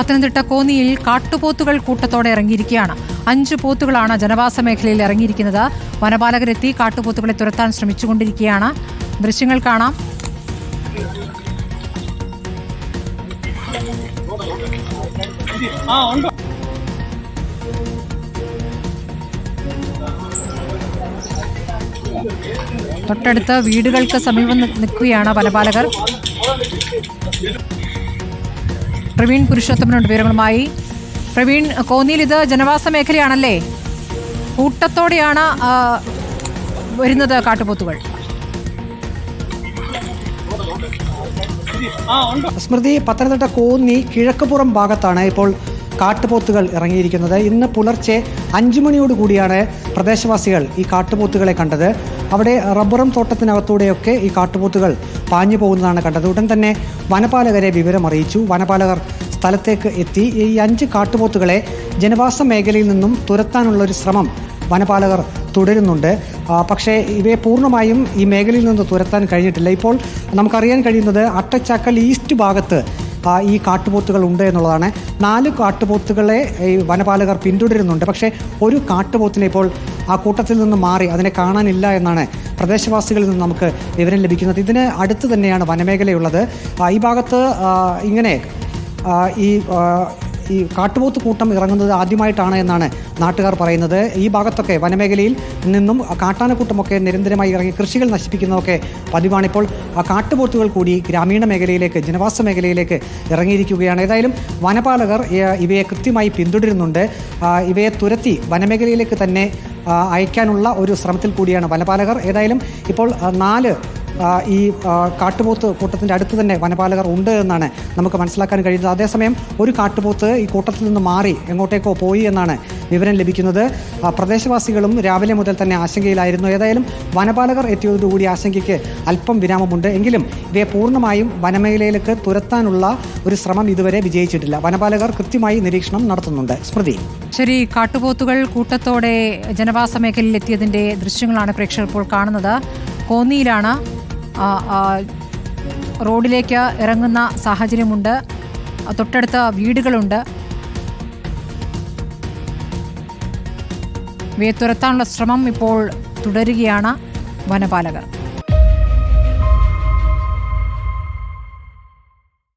പത്തനംതിട്ട കോന്നിയിൽ കാട്ടുപോത്തുകൾ കൂട്ടത്തോടെ ഇറങ്ങിയിരിക്കുകയാണ്. അഞ്ച് പോത്തുകളാണ് ജനവാസ മേഖലയിൽ ഇറങ്ങിയിരിക്കുന്നത്. വനപാലകരെത്തി കാട്ടുപോത്തുകളെ തുരത്താൻ ശ്രമിച്ചുകൊണ്ടിരിക്കുകയാണ്. ദൃശ്യങ്ങൾ കാണാം. തൊട്ടടുത്ത് വീടുകൾക്ക് സമീപം നിൽക്കുകയാണ് വനപാലകർ. പ്രവീൺ പുരുഷോത്തമനുണ്ട് വിവരങ്ങളുമായി. പ്രവീൺ കോന്നിയിൽ ഇത് ജനവാസ മേഖലയാണല്ലേ? കൂട്ടത്തോടെയാണ് വരുന്നത് കാട്ടുപോത്തുകൾ. സ്മൃതി പത്തനംതിട്ട കോന്നി കിഴക്കുപുറം ഭാഗത്താണ് ഇപ്പോൾ കാട്ടുപോത്തുകൾ ഇറങ്ങിയിരിക്കുന്നത്. ഇന്ന് പുലർച്ചെ അഞ്ചു മണിയോടുകൂടിയാണ് പ്രദേശവാസികൾ ഈ കാട്ടുപോത്തുകളെ കണ്ടത്. അവിടെ റബ്ബറും തോട്ടത്തിനകത്തൂടെയൊക്കെ ഈ കാട്ടുപോത്തുകൾ പാഞ്ഞു പോകുന്നതാണ് കണ്ടത്. ഉടൻ തന്നെ വനപാലകരെ വിവരം അറിയിച്ചു. വനപാലകർ സ്ഥലത്തേക്ക് എത്തി. ഈ അഞ്ച് കാട്ടുപോത്തുകളെ ജനവാസ മേഖലയിൽ നിന്നും തുരത്താനുള്ള ഒരു ശ്രമം വനപാലകർ തുടരുന്നുണ്ട്. പക്ഷേ ഇവയെ പൂർണമായും ഈ മേഖലയിൽ നിന്ന് തുരത്താൻ കഴിഞ്ഞിട്ടില്ല. ഇപ്പോൾ നമുക്കറിയാൻ കഴിയുന്നത് അട്ടച്ചാക്കൽ ഈസ്റ്റ് ഭാഗത്ത് ഈ കാട്ടുപോത്തുകൾ ഉണ്ട് എന്നുള്ളതാണ്. നാല് കാട്ടുപോത്തുകളെ ഈ വനപാലകർ പിന്തുടരുന്നുണ്ട്. പക്ഷേ ഒരു കാട്ടുപോത്തിനെ ഇപ്പോൾ ആ കൂട്ടത്തിൽ നിന്ന് മാറി അതിനെ കാണാനില്ല എന്നാണ് പ്രദേശവാസികളിൽ നിന്ന് നമുക്ക് വിവരം ലഭിക്കുന്നത്. ഇതിന് അടുത്ത് തന്നെയാണ് വനമേഖലയുള്ളത്. ഈ ഭാഗത്ത് ഇങ്ങനെ ഈ ഈ കാട്ടുപോത്ത് കൂട്ടം ഇറങ്ങുന്നത് ആദ്യമായിട്ടാണ് എന്നാണ് നാട്ടുകാർ പറയുന്നത്. ഈ ഭാഗത്തൊക്കെ വനമേഖലയിൽ നിന്നും കാട്ടാനക്കൂട്ടമൊക്കെ നിരന്തരമായി ഇറങ്ങി കൃഷികൾ നശിപ്പിക്കുന്നതൊക്കെ പതിവാണിപ്പോൾ. ആ കാട്ടുപോത്തുകൾ കൂടി ഗ്രാമീണ മേഖലയിലേക്ക് ജനവാസ മേഖലയിലേക്ക് ഇറങ്ങിയിരിക്കുകയാണ്. ഏതായാലും വനപാലകർ ഇവയെ കൃത്യമായി പിന്തുടരുന്നുണ്ട്. ഇവയെ തുരത്തി വനമേഖലയിലേക്ക് തന്നെ അയക്കാനുള്ള ഒരു ശ്രമത്തിൽ കൂടിയാണ് വനപാലകർ. ഏതായാലും ഇപ്പോൾ നാല് ഈ കാട്ടുപോത്ത് കൂട്ടത്തിന്റെ അടുത്ത് തന്നെ വനപാലകർ ഉണ്ട് എന്നാണ് നമുക്ക് മനസ്സിലാക്കാൻ കഴിയുന്നത്. അതേസമയം ഒരു കാട്ടുപോത്ത് ഈ കൂട്ടത്തിൽ നിന്ന് മാറി എങ്ങോട്ടേക്കോ പോയി എന്നാണ് വിവരം ലഭിക്കുന്നത്. പ്രദേശവാസികളും രാവിലെ മുതൽ തന്നെ ആശങ്കയിലായിരുന്നു. ഏതായാലും വനപാലകർ എത്തിയതോടുകൂടി ആശങ്കയ്ക്ക് അല്പം വിരാമമുണ്ട്. എങ്കിലും ഇവയെ പൂർണമായും വനമേഖലയിലേക്ക് തുരത്താനുള്ള ഒരു ശ്രമം ഇതുവരെ വിജയിച്ചിട്ടില്ല. വനപാലകർ കൃത്യമായി നിരീക്ഷണം നടത്തുന്നുണ്ട്. സ്മൃതി. ശരി കാട്ടുപോത്തുകൾ കൂട്ടത്തോടെ ജനവാസ മേഖലയിൽ എത്തിയതിന്റെ ദൃശ്യങ്ങളാണ് പ്രേക്ഷകർ ഇപ്പോൾ കാണുന്നത്. കോന്നിയിലാണ് റോഡിലേക്ക് ഇറങ്ങുന്ന സാഹചര്യമുണ്ട്. തൊട്ടടുത്ത വീടുകളുണ്ട്. ഇവയെ തുരത്താനുള്ള ശ്രമം ഇപ്പോൾ തുടരുകയാണ് വനപാലകർ.